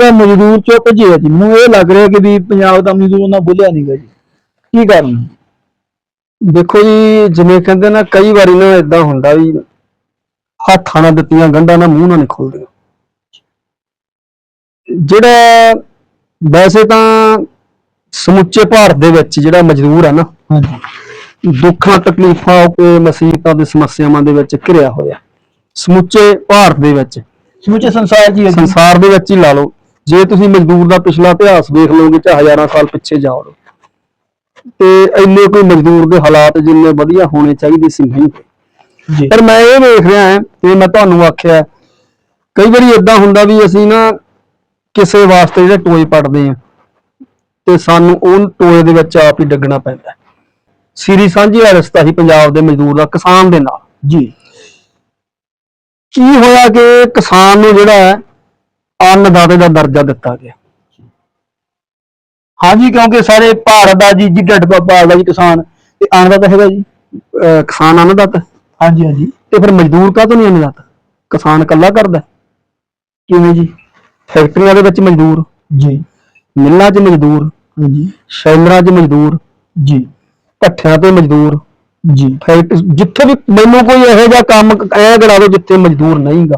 ਲੱਗਦਾ ਮਜ਼ਦੂਰ ਚੁੱਪ ਜੇ ਜੀ। ਮੈਨੂੰ ਇਹ ਲੱਗ ਰਿਹਾ ਕਿ ਵੀ ਪੰਜਾਬ ਦਾ ਮਜ਼ਦੂਰ ਉਹਨਾਂ ਬੁੱਲਿਆ ਨਹੀਂਗਾ ਜੀ। ਕੀ ਕਾਰਨ? ਦੇਖੋ ਜੀ ਜਿਵੇਂ ਕਹਿੰਦੇ ਨਾ ਕਈ ਵਾਰੀ ਨਾ ਇਦਾਂ ਹੁੰਦਾ ਵੀ ਹੱਥਾਂ ਨਾਲ ਦਿੱਤੀਆਂ ਗੰਢਾਂ ਨਾਲ ਮੂੰਹ ਨਾਲ ਨਹੀਂ ਖੁੱਲਦੀਆਂ ਜਿਹੜਾ ਵੈਸੇ ਤਾਂ ਸਮੁੱਚੇ ਭਾਰਤ ਦੇ ਵਿੱਚ ਜਿਹੜਾ ਮਜ਼ਦੂਰ ਹੈ ਨਾ ਦੁੱਖਾਂ ਤਕਲੀਫਾਂ ਤੇ ਮੁਸੀਬਤਾਂ ਦੇ ਸਮੱਸਿਆਵਾਂ ਦੇ ਵਿੱਚ ਘਿਰਿਆ ਹੋਇਆ। ਸਮੁੱਚੇ ਭਾਰਤ ਦੇ ਵਿੱਚ। ਸਮੁੱਚੇ ਸੰਸਾਰ ਜੀ। ਸੰਸਾਰ ਦੇ ਵਿੱਚ ਹੀ ਲਾ ਲਓ। ਜੇ ਤੁਸੀਂ ਮਜ਼ਦੂਰ ਦਾ ਪਿਛਲਾ ਇਤਿਹਾਸ ਵੇਖ ਲਓਗੇ ਚਾਹੇ ਹਜ਼ਾਰਾਂ ਸਾਲ ਪਿੱਛੇ ਜਾਓ। ਤੇ ਇੰਨੇ ਕੋਈ ਮਜ਼ਦੂਰ ਦੇ ਹਾਲਾਤ ਜਿੰਨੇ ਵਧੀਆ ਹੋਣੇ ਚਾਹੀਦੇ ਸੀ ਨਹੀਂ ਜੀ। ਪਰ ਮੈਂ ਇਹ ਵੇਖ ਰਿਹਾ ਹਾਂ ਤੇ ਮੈਂ ਤੁਹਾਨੂੰ ਆਖਿਆ ਕਈ ਵਾਰੀ ਇਦਾਂ ਹੁੰਦਾ ਵੀ ਅਸੀਂ ਨਾ ਕਿਸੇ ਵਾਸਤੇ ਜਿਹੜੇ ਟੋਏ ਪੜਦੇ ਆ ਤੇ ਸਾਨੂੰ ਉਹ ਟੋਏ ਦੇ ਵਿੱਚ ਆਪ ਹੀ ਡੱਗਣਾ ਪੈਂਦਾ ਸੀਰੀ ਸਾਂਝੀ ਦਾ ਰਸਤਾ ਸੀ ਪੰਜਾਬ ਦੇ ਮਜ਼ਦੂਰ ਦਾ ਕਿਸਾਨ ਦੇ ਨਾਲ। ਜੀ। ਕੀ ਹੋਇਆ ਕਿ ਕਿਸਾਨ ਨੂੰ ਜਿਹੜਾ ਹੈ ਅੰਨਦਾਤੇ ਦਾ ਦਰਜਾ ਦਿੱਤਾ ਗਿਆ। ਹਾਂਜੀ ਕਿਉਂਕਿ ਸਾਰੇ ਭਾਰਤ ਦਾ ਜੀ ਜੀ ਢੱਡ ਪਾਲ ਦਾ ਜੀ ਕਿਸਾਨ। ਤੇ ਆਣ ਦਾ ਤਾਂ ਹੈਗਾ ਜੀ? ਕਿਸਾਨ ਅੰਨਦਾਤਾ। ਹਾਂਜੀ ਹਾਂਜੀ। ਤੇ ਫਿਰ ਮਜ਼ਦੂਰ ਕਾਹਤੋਂ ਨਹੀਂ ਅੰਨਦਾਤਾ? ਕਿਸਾਨ ਇਕੱਲਾ ਕਰਦਾ ਕਿਵੇਂ ਜੀ? ਫੈਕਟਰੀਆਂ ਦੇ ਵਿੱਚ ਮਜ਼ਦੂਰ। ਜੀ। ਮਿੱਲਾਂ 'ਚ ਮਜ਼ਦੂਰ। ਹਾਂਜੀ। ਸ਼ੈਲਰਾਂ 'ਚ ਮਜ਼ਦੂਰ। ਜੀ। ਭੱਠਿਆਂ ਤੇ ਮਜ਼ਦੂਰ। ਜੀ। ਫੈਕਟਰੀ ਜਿੱਥੇ ਵੀ ਮੈਨੂੰ ਕੋਈ ਇਹੋ ਜਿਹਾ ਕੰਮ ਐ ਗੜਾ ਦਿਓ ਜਿੱਥੇ ਮਜ਼ਦੂਰ ਨਹੀਂਗਾ।